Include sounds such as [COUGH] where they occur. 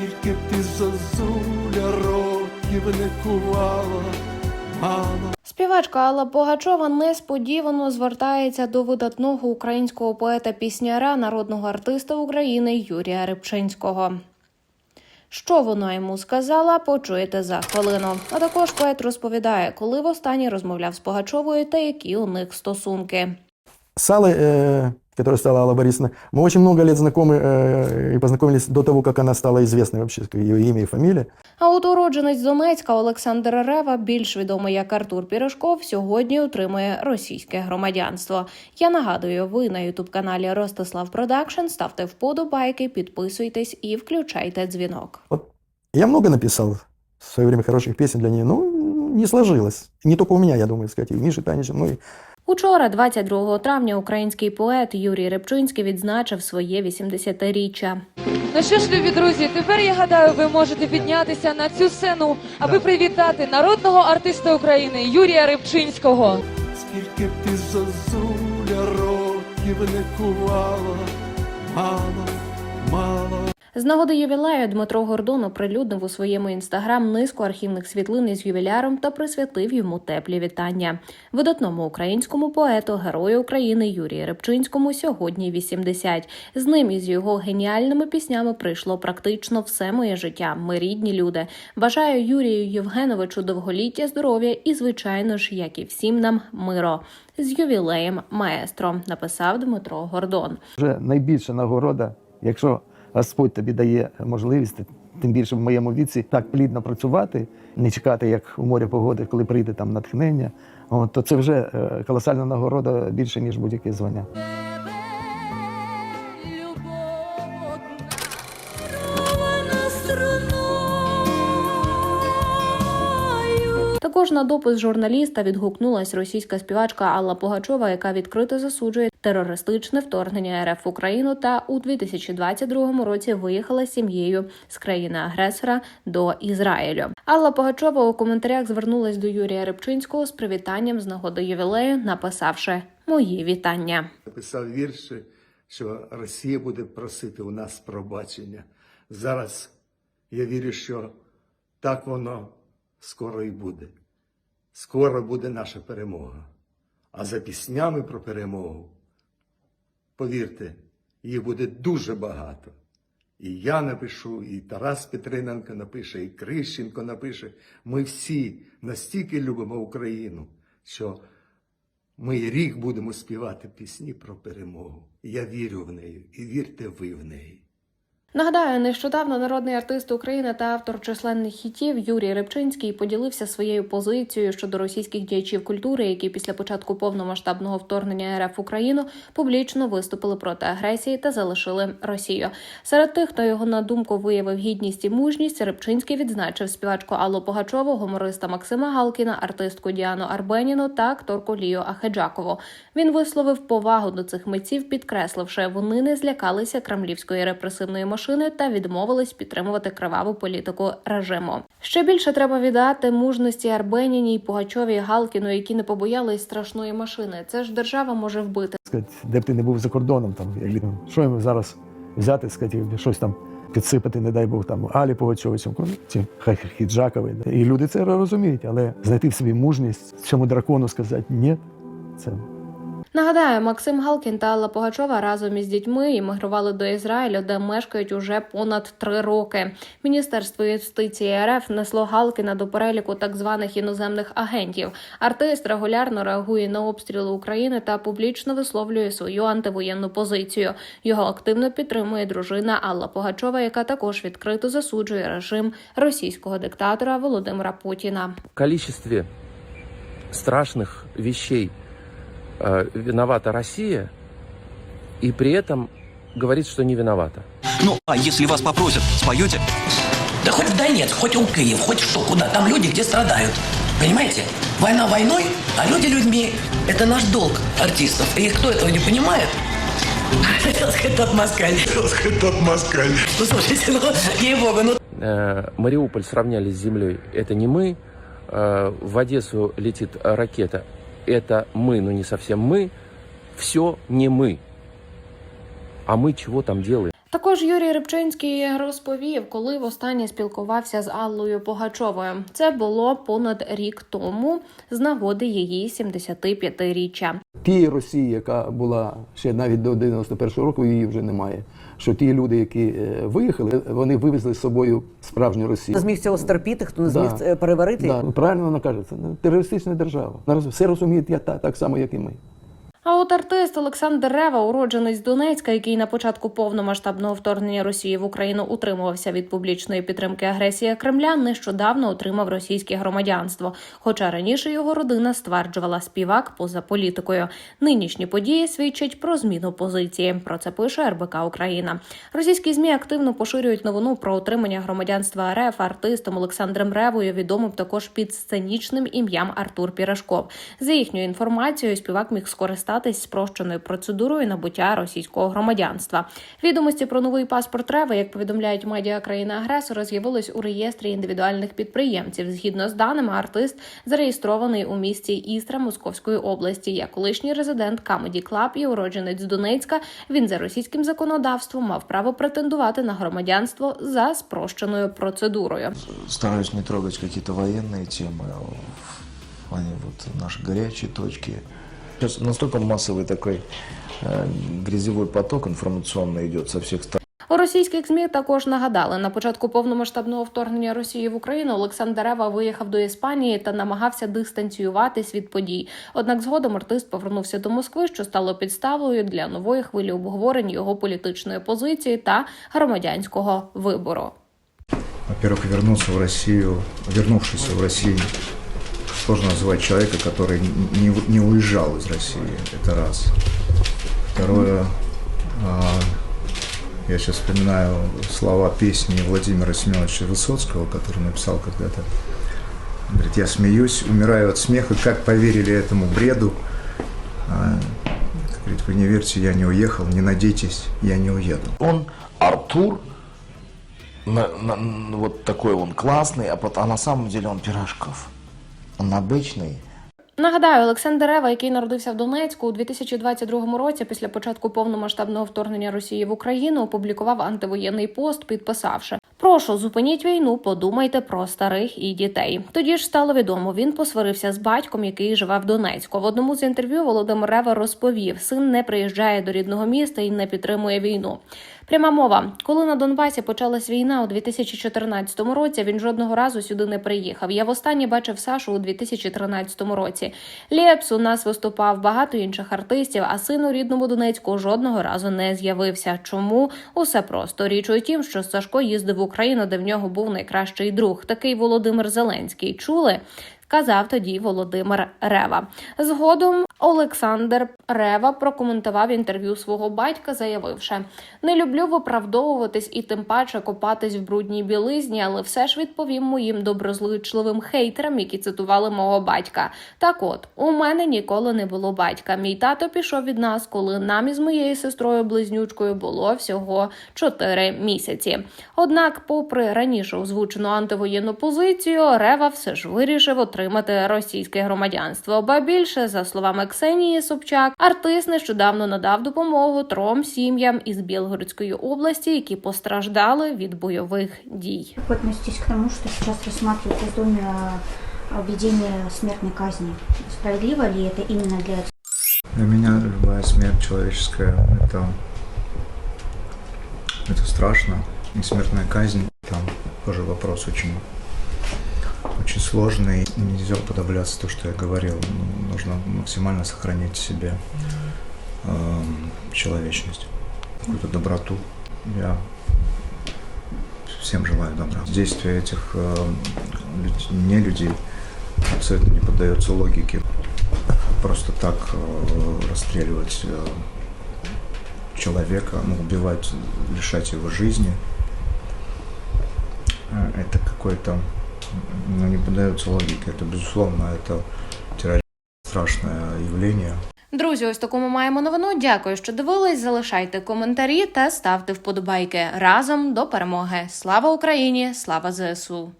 Скільки б ти зозуля років не кувала, мало. Співачка Алла Погачова несподівано звертається до видатного українського поета-пісняра, народного артиста України Юрія Рибчинського. Що вона йому сказала, почуєте за хвилину. А також поет розповідає, коли востаннє розмовляв з Погачовою та які у них стосунки. С Аллой, э, которая стала Алла Борисовна, мы очень много лет знакомы э, и познакомились до того, как она стала известной вообще, ее имя и фамилия. А от уродженець Донецька Олександр Рева, більш відомий як Артур Пірожков, сьогодні отримує російське громадянство. Я нагадую, ви на ютуб каналі Ростислав Продакшн ставте вподобайки, підписуйтесь і включайте дзвінок. Вот я много написал в свое время хороших песен для нее, но не сложилось. Не только у меня, я думаю, сказать, и у Миши Танича, ну и Учора, 22 травня, український поет Юрій Рибчинський відзначив своє 80-річчя. Ну що ж, любі друзі, тепер я гадаю, ви можете піднятися на цю сцену, аби привітати народного артиста України Юрія Рибчинського. Скільки б ти зозуля років не кувала, мало, мало. З нагоди ювілею Дмитро Гордон оприлюднив у своєму інстаграм низку архівних світлин із ювіляром та присвятив йому теплі вітання. Видатному українському поету, герою України Юрію Рибчинському сьогодні 80. З ним і з його геніальними піснями прийшло практично все моє життя. Ми рідні люди. Бажаю Юрію Євгеновичу довголіття, здоров'я і, звичайно ж, як і всім нам, миро. З ювілеєм маестро написав Дмитро Гордон. вже найбільша нагорода, якщо Господь тобі дає можливість, тим більше в моєму віці, так плідно працювати, не чекати, як у моря погоди, коли прийде там натхнення, от, то це вже е, колосальна нагорода більше, ніж будь-яке звання. На допис журналіста відгукнулась російська співачка Алла Погачова, яка відкрито засуджує терористичне вторгнення РФ в Україну та у 2022 році виїхала з сім'єю з країни-агресора до Ізраїлю. Алла Погачова у коментарях звернулась до Юрія Рибчинського з привітанням з нагоди ювілею, написавши мої вітання. написав вірші, що Росія буде просити у нас пробачення. Зараз я вірю, що так воно скоро і буде. Скоро буде наша перемога. А за піснями про перемогу, повірте, їх буде дуже багато. І я напишу, і Тарас Петриненко напише, і Крищенко напише. Ми всі настільки любимо Україну, що ми рік будемо співати пісні про перемогу. Я вірю в неї, і вірте ви в неї. Нагадаю, нещодавно народний артист України та автор численних хітів Юрій Рибчинський поділився своєю позицією щодо російських діячів культури, які після початку повномасштабного вторгнення РФ в Україну публічно виступили проти агресії та залишили Росію. Серед тих, хто його на думку виявив гідність і мужність, Рибчинський відзначив співачку Аллу Погачову, гумориста Максима Галкіна, артистку Діану Арбеніну та акторку Лію Ахеджакову. Він висловив повагу до цих митців, підкресливши, вони не злякалися кремлівської репресивної машини та відмовились підтримувати криваву політику режиму. Ще більше треба віддати мужності Арбеніній, Пугачові, Галкіну, які не побоялись страшної машини. Це ж держава може вбити. Де б ти не був за кордоном, там, що йому зараз взяти, сказати, щось там підсипати, не дай Бог, там, Алі Пугачовій, цьому, ці хай Хіджакові. І люди це розуміють, але знайти в собі мужність цьому дракону сказати ні, це Нагадаю, Максим Галкін та Алла Погачова разом із дітьми іммігрували до Ізраїлю, де мешкають уже понад три роки. Міністерство юстиції РФ несло Галкіна до переліку так званих іноземних агентів. Артист регулярно реагує на обстріли України та публічно висловлює свою антивоєнну позицію. Його активно підтримує дружина Алла Погачова, яка також відкрито засуджує режим російського диктатора Володимира Путіна. количестве страшных вещей э, виновата Россия, и при этом говорит, что не виновата. Ну, а если вас попросят, споете? Да хоть в Донецк, хоть у Киев, хоть что, куда. Там люди, где страдают. Понимаете? Война войной, а люди людьми. Это наш долг артистов. И кто этого не понимает, [LAUGHS] хотел сказать тот москаль. Тот москаль. Ну, слушайте, ну, ей-богу, ну, Э, Мариуполь сравняли с землей. Это не мы. Э, В Одессу летит ракета. Это мы, но не совсем мы. Все не мы. А мы чего там делаем? Також Юрій Рибчинський розповів, коли востаннє спілкувався з Аллою Погачовою. Це було понад рік тому з нагоди її 75-річчя. Тієї Росії, яка була ще навіть до 91-го року, її вже немає. Що ті люди, які е, виїхали, вони вивезли з собою справжню Росію. Хто зміг цього стерпіти, хто не Да. зміг переварити. Да, правильно вона каже, це терористична держава. Вона все розуміють я та- так само, як і ми. А от артист Олександр Рева, уродженець Донецька, який на початку повномасштабного вторгнення Росії в Україну утримувався від публічної підтримки агресії Кремля, нещодавно отримав російське громадянство. Хоча раніше його родина стверджувала співак поза політикою. Нинішні події свідчать про зміну позиції. Про це пише РБК Україна. Російські змі активно поширюють новину про отримання громадянства РФ артистом Олександром Ревою, відомим також під сценічним ім'ям Артур Пірашков. За їхньою інформацією, співак міг скористатись спрощеною процедурою набуття російського громадянства. Відомості про новий паспорт Реви, як повідомляють медіа країни-агресора, з'явились у реєстрі індивідуальних підприємців. Згідно з даними, артист зареєстрований у місті Істра Московської області. Як колишній резидент Comedy Club і уродженець Донецька. Він за російським законодавством мав право претендувати на громадянство за спрощеною процедурою. стараюсь не трогать какие-то военные темы плане вот наши горячие точки. Сейчас настолько массовый такой э, грязевой поток информационный идет со всех сторон. У російських ЗМІ також нагадали на початку повномасштабного вторгнення Росії в Україну Олександр Рева виїхав до Іспанії та намагався дистанціюватись від подій. Однак згодом артист повернувся до Москви, що стало підставою для нової хвилі обговорень його політичної позиції та громадянського вибору. Во-первых, вернуться в Россию, вернувшись в Россию, Сложно называть человека, который не, не уезжал из России. Это раз. Второе, а, я сейчас вспоминаю слова песни Владимира Семеновича Высоцкого, который написал когда-то. Говорит, я смеюсь, умираю от смеха, как поверили этому бреду. А, Говорит, вы не верьте, я не уехал, не надейтесь, я не уеду. Он Артур, на- на- вот такой он классный, а, а на самом деле он Пирожков. Он Нагадаю, Олександр Рева, який народився в Донецьку у 2022 році, після початку повномасштабного вторгнення Росії в Україну, опублікував антивоєнний пост, підписавши: Прошу, зупиніть війну, подумайте про старих і дітей. Тоді ж стало відомо, він посварився з батьком, який живе в Донецьку. В одному з інтерв'ю Володимир Рева розповів: син не приїжджає до рідного міста і не підтримує війну. Пряма мова, коли на Донбасі почалась війна у 2014 році, він жодного разу сюди не приїхав. Я востаннє бачив Сашу у 2013 році. Лєпс у нас виступав багато інших артистів, а син у рідному Донецьку жодного разу не з'явився. Чому усе просто річ у тім, що Сашко їздив в Україну, де в нього був найкращий друг. Такий Володимир Зеленський. Чули? Казав тоді Володимир Рева. Згодом Олександр Рева прокоментував інтерв'ю свого батька, заявивши: не люблю виправдовуватись і тим паче копатись в брудній білизні, але все ж відповім моїм доброзичливим хейтерам, які цитували мого батька. Так от, у мене ніколи не було батька. Мій тато пішов від нас, коли нам із моєю сестрою близнючкою було всього 4 місяці. Однак, попри раніше озвучену антивоєнну позицію, Рева все ж вирішив отримати російське громадянство. Ба більше, за словами Ксенії Собчак, артист нещодавно надав допомогу трьом сім'ям із Білгородської області, які постраждали від бойових дій. Как вы относитесь к тому, что сейчас рассматривают в Госдуме а, введение смертной казни? Справедливо ли это именно для Для меня любая смерть человеческая это, это страшно. И смертная казнь там тоже вопрос очень, очень сложный. Нельзя уподобляться то, что я говорил. Ну, Нужно максимально сохранить в себе эм, человечность, какую-то доброту. Я всем желаю добра. Действия этих люд- не людей абсолютно не поддается логике просто так э, расстреливать э, человека, ну, убивать, лишать его жизни, э, это какое-то, ну, не поддается логике. Это, безусловно, это терроризм, страшное явление. Друзі, ось такому маємо новину. Дякую, що дивились. Залишайте коментарі та ставте вподобайки разом до перемоги. Слава Україні! Слава ЗСУ!